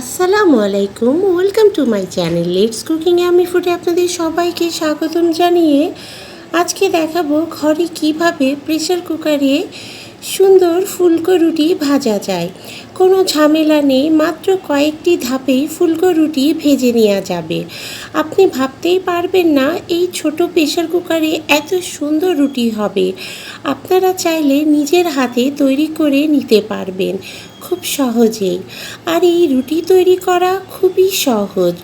আসসালামু আলাইকুম, welcome to my channel let's কুকিংয়ে আমি ফুটে আপনাদের সবাইকে স্বাগতম জানিয়ে আজকে দেখাবো ঘরে কীভাবে প্রেসার কুকারে সুন্দর ফুলকো রুটি ভাজা যায়। কোনো ঝামেলা নেই, মাত্র কয়েকটি ধাপেই ফুলকো রুটি ভেজে নেওয়া যাবে। আপনি ভাবতেই পারবেন না, এই ছোট প্রেসার কুকারে এত সুন্দর রুটি হবে। আপনারা চাইলে নিজের হাতে তৈরি করে নিতে পারবেন, খুব সহজেই। আর এই রুটি তৈরি করা খুবই সহজ।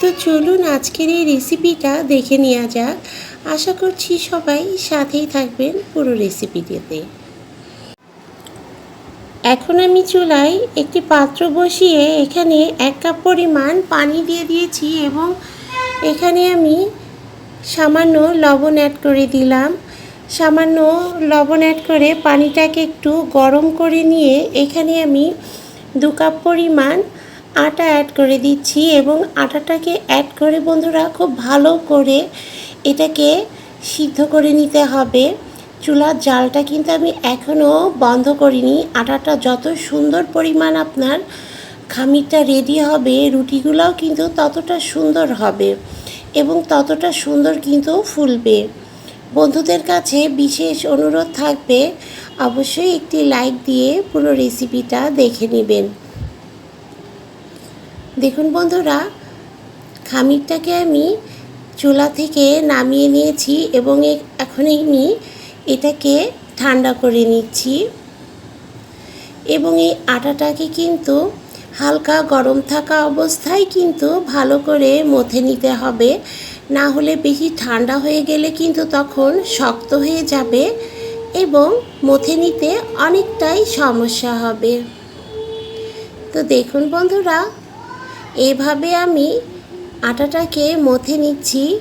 তো চলুন আজকের এই রেসিপিটা দেখে নেওয়া যাক। আশা করছি সবাই সাথেই থাকবেন পুরো রেসিপিটিতে। এখন আমি চুলায় একটি পাত্র বসিয়ে এখানে এক কাপ পরিমাণ পানি দিয়ে দিয়েছি এবং এখানে আমি সামান্য লবণ অ্যাড করে দিলাম। সামান্য লবণ অ্যাড করে পানিটাকে একটু গরম করে নিয়ে এখানে আমি দু কাপ পরিমাণ আটা অ্যাড করে দিচ্ছি এবং আটাটাকে অ্যাড করে বন্ধুরা খুব ভালো করে এটাকে সিদ্ধ করে নিতে হবে। চুলার জালটা কিন্তু আমি এখনও বন্ধ করিনি। আটাটা যত সুন্দর পরিমাণ আপনার খামিরটা রেডি হবে, রুটিগুলোও কিন্তু ততটা সুন্দর হবে এবং ততটা সুন্দর কিন্তু ফুলবে। বন্ধুদের কাছে বিশেষ অনুরোধ থাকবে, অবশ্যই একটি লাইক দিয়ে পুরো রেসিপিটা দেখে নেবেন। দেখুন বন্ধুরা, খামিরটাকে আমি চুলা থেকে নামিয়ে নিয়েছি এবং এখন আমি এটাকে ঠান্ডা করে নিচ্ছি। এবং এই আটাটাকে কিন্তু হালকা গরম থাকা অবস্থায় কিন্তু ভালো করে মথে নিতে হবে। না হলে বেশি ঠান্ডা হয়ে গেলে কিন্তু তখন শক্ত হয়ে যাবে এবং মথে নিতে অনেকটাই সমস্যা হবে। তো দেখুন বন্ধুরা, এভাবে আমি আটাটাকে মথে নিচ্ছি।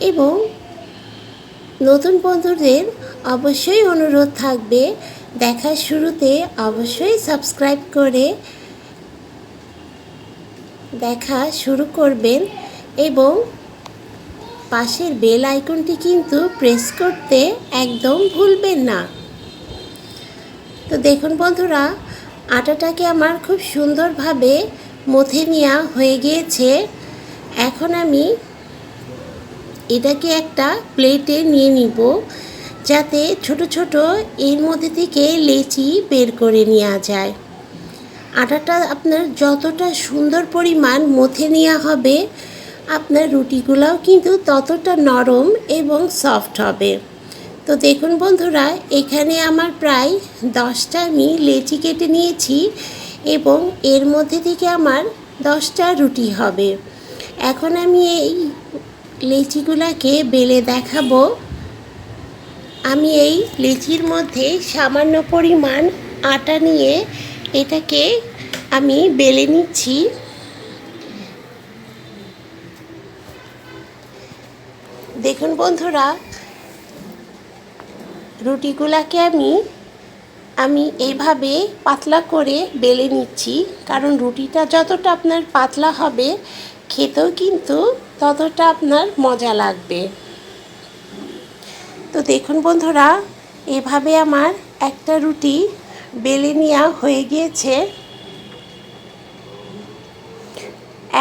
এবং নতুন বন্ধুদের অবশ্যই অনুরোধ থাকবে। দেখার শুরুতে অবশ্যই সাবস্ক্রাইব করে দেখা শুরু করবেন এবং পাশের বেল আইকনটি কিন্তু প্রেস করতে একদম ভুলবেন না। তো দেখুন বন্ধুরা, আটাটাকে আমার খুব সুন্দরভাবে মথে নেওয়া হয়ে গিয়েছে। এখন আমি এটাকে একটা প্লেটে নিয়ে নিব, যাতে ছোট ছোট এর মধ্যে থেকে লেচি বের করে নেওয়া যায়। আটাটা আপনার যতটা সুন্দর পরিমাণ মথে নেওয়া হবে, আপনার রুটিগুলোও কিন্তু ততটা নরম এবং সফট হবে। তো দেখুন বন্ধুরা, এখানে আমার প্রায় দশটা আমি লেচি কেটে নিয়েছি এবং এর মধ্যে থেকে আমার দশটা রুটি হবে। এখন আমি এই লেচিগুলাকে বেলে দেখাবো। আমি এই লেচির মধ্যে সামান্য পরিমাণ আটা নিয়ে এটাকে আমি বেলে নিচ্ছি। দেখুন বন্ধুরা, রুটিগুলাকে আমি আমি এইভাবে পাতলা করে বেলে নিচ্ছি। কারণ রুটিটা যতটা আপনার পাতলা হবে খেতেও কিন্তু ততটা আপনার মজা লাগবে। তো দেখুন বন্ধুরা, এভাবে আমার একটা রুটি বেলে নেওয়া হয়ে গিয়েছে।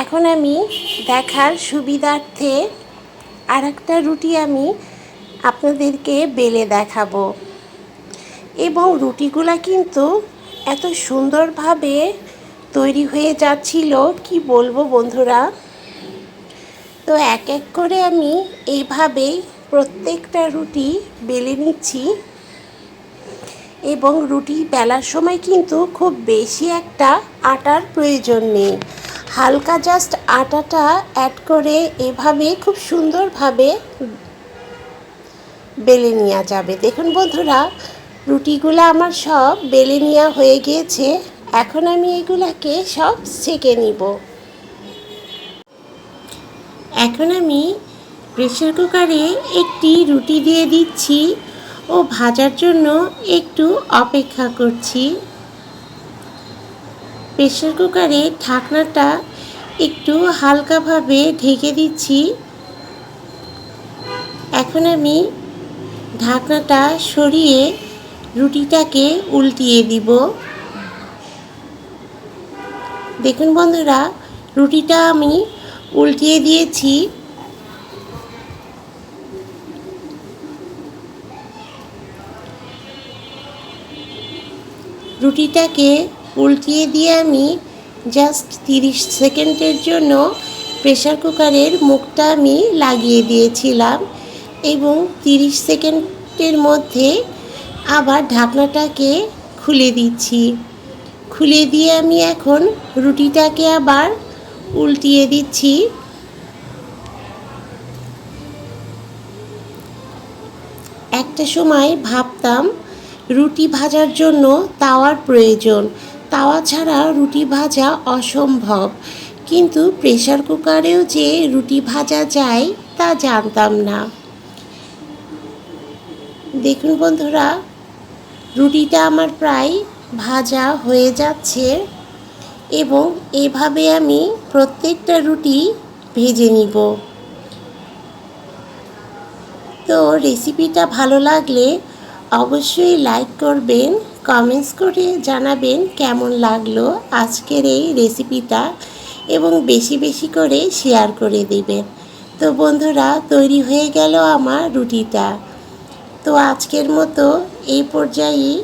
এখন আমি দেখার সুবিধার্থে আর একটা রুটি আমি আপনাদেরকে বেলে দেখাবো। এবং রুটিগুলা কিন্তু এত সুন্দরভাবে তৈরি হয়ে যাচ্ছিল, কি বলব বন্ধুরা? তো এক এক করে আমি এইভাবেই প্রত্যেকটা রুটি বেলে নিচ্ছি এবং রুটি বেলার সময় কিন্তু খুব বেশি একটা আটার প্রয়োজন নেই। হালকা জাস্ট আটাটা অ্যাড করে এভাবে খুব সুন্দরভাবে বেলে নেওয়া যাবে। দেখুন বন্ধুরা, রুটিগুলো আমার সব বেলে নেওয়া হয়ে গিয়েছে। এখন আমি এগুলাকে সব সেকে নিব। এখন আমি প্রেশার কুকারে একটি রুটি দিয়ে দিচ্ছি ও ভাজার জন্য একটু অপেক্ষা করছি। প্রেশার কুকারে ঢাকনাটা একটু হালকাভাবে ঢেকে দিচ্ছি। এখন আমি ঢাকনাটা সরিয়ে রুটিটাকে উল্টিয়ে দিব। দেখুন বন্ধুরা, রুটিটা আমি উল্টিয়ে দিয়েছি। রুটিটাকে উল্টিয়ে দিয়ে আমি জাস্ট তিরিশ সেকেন্ডের জন্য প্রেসার কুকারের মুখটা আমি লাগিয়ে দিয়েছিলাম এবং তিরিশ সেকেন্ডের মধ্যে আবার ঢাকনাটাকে খুলে দিচ্ছি। খুলে দিয়ে আমি এখন রুটিটাকে আবার উল্টিয়ে দিচ্ছি। একটা সময় ভাবতাম রুটি ভাজার জন্য তাওয়ার প্রয়োজন। তাওয়া ছাড়া রুটি ভাজা অসম্ভব। কিন্তু প্রেশার কুকারেও যে রুটি ভাজা যায় তা জানতাম না। দেখুন বন্ধুরা, রুটিটা আমার প্রায় ভাজা হয়ে যাচ্ছে এবং এভাবে আমি প্রত্যেকটা রুটি ভেজে নিব। তো রেসিপিটা ভালো লাগলে অবশ্যই লাইক করবেন, কমেন্টস করে জানাবেন কেমন লাগল আজকের এই রেসিপিটা এবং বেশি বেশি করে শেয়ার করে দিবেন। তো বন্ধুরা, তৈরি হয়ে গেল আমার রুটিটা। তো আজকের মতো এই পর্যায়েই